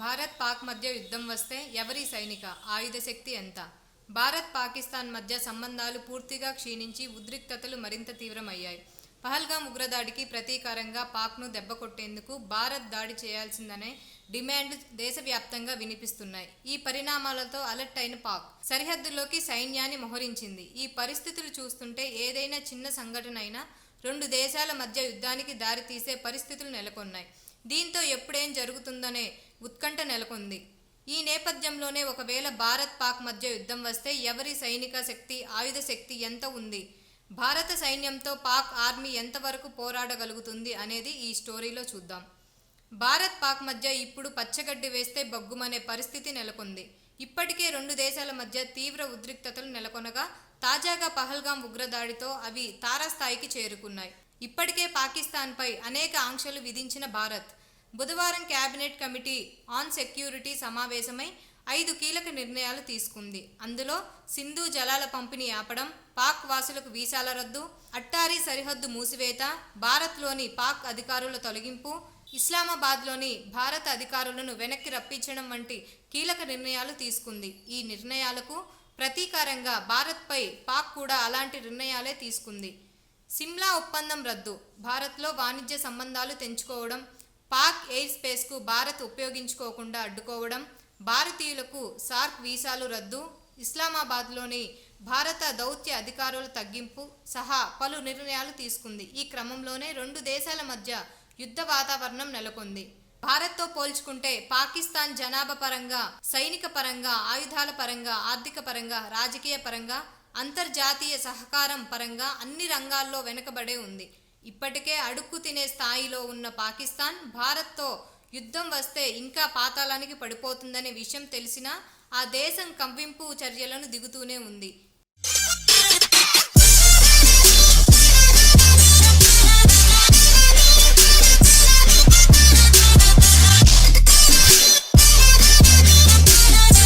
భారత్ పాక్ మధ్య యుద్ధం వస్తే ఎవరి సైనిక? ఆయుధ శక్తి ఎంత? భారత్ పాకిస్తాన్ మధ్య సంబంధాలు పూర్తిగా క్షీణించి ఉద్రిక్తతలు మరింత తీవ్రమయ్యాయి. పహల్గాం ఉగ్రదాడికి ప్రతీకారంగా పాక్ను దెబ్బకొట్టేందుకు భారత్ దాడి చేయాల్సిందనే డిమాండ్ దేశవ్యాప్తంగా వినిపిస్తున్నాయి. ఈ పరిణామాలతో అలర్ట్ అయిన పాక్ సరిహద్దుల్లోకి సైన్యాన్ని మోహరించింది. ఈ పరిస్థితులు చూస్తుంటే ఏదైనా చిన్న సంఘటన అయినా రెండు దేశాల మధ్య యుద్ధానికి దారితీసే పరిస్థితులు నెలకొన్నాయి. దీంతో ఎప్పుడేం జరుగుతుందనే ఉత్కంఠ నెలకొంది. ఈ నేపథ్యంలోనే ఒకవేళ భారత్ పాక్ మధ్య యుద్ధం వస్తే ఎవరి సైనిక శక్తి ఆయుధ శక్తి ఎంత ఉంది? భారత సైన్యంతో పాక్ ఆర్మీ ఎంతవరకు పోరాడగలుగుతుంది అనేది ఈ స్టోరీలో చూద్దాం. భారత్ పాక్ మధ్య ఇప్పుడు పచ్చగడ్డి వేస్తే బగ్గుమనే పరిస్థితి నెలకొంది. ఇప్పటికే రెండు దేశాల మధ్య తీవ్ర ఉద్రిక్తతలు నెలకొనగా తాజాగా పహల్గాం ఉగ్రదాడితో అవి తారాస్థాయికి చేరుకున్నాయి. ఇప్పటికే పాకిస్తాన్పై అనేక ఆంక్షలు విధించిన భారత్. బుధవారం కేబినెట్ కమిటీ ఆన్ సెక్యూరిటీ సమావేశమై ఐదు కీలక నిర్ణయాలు తీసుకుంది. అందులో సింధు జలాల పంపిణీ ఆపడం పాక్ వాసులకు వీసాల రద్దు అట్టారీ సరిహద్దు మూసివేత భారత్లోని పాక్ అధికారుల తొలగింపు ఇస్లామాబాద్లోని భారత అధికారులను వెనక్కి రప్పించడం వంటి కీలక నిర్ణయాలు తీసుకుంది. ఈ నిర్ణయాలకు ప్రతీకారంగా భారత్పై పాక్ కూడా అలాంటి నిర్ణయాలే తీసుకుంది. సిమ్లా ఒప్పందం రద్దు భారత్లో వాణిజ్య సంబంధాలు తెంచుకోవడం పాక్ ఎయిర్ స్పేస్కు భారత్ ఉపయోగించుకోకుండా అడ్డుకోవడం భారతీయులకు సార్క్ వీసాలు రద్దు ఇస్లామాబాద్లోని భారత దౌత్య అధికారుల తగ్గింపు సహా పలు నిర్ణయాలు తీసుకుంది. ఈ క్రమంలోనే రెండు దేశాల మధ్య యుద్ధ వాతావరణం నెలకొంది. భారత్తో పోల్చుకుంటే పాకిస్తాన్ జనాభా పరంగా సైనిక పరంగా ఆయుధాల పరంగా ఆర్థిక పరంగా రాజకీయ పరంగా అంతర్జాతీయ సహకారం పరంగా అన్ని రంగాల్లో వెనుకబడే ఉంది. ఇప్పటికే అడుక్కు తినే స్థాయిలో ఉన్న పాకిస్తాన్ భారత్తో యుద్ధం వస్తే ఇంకా పాతాళానికి పడిపోతుందనే విషయం తెలిసినా ఆ దేశం కంవింపు చర్యలను దిగుతూనే ఉంది.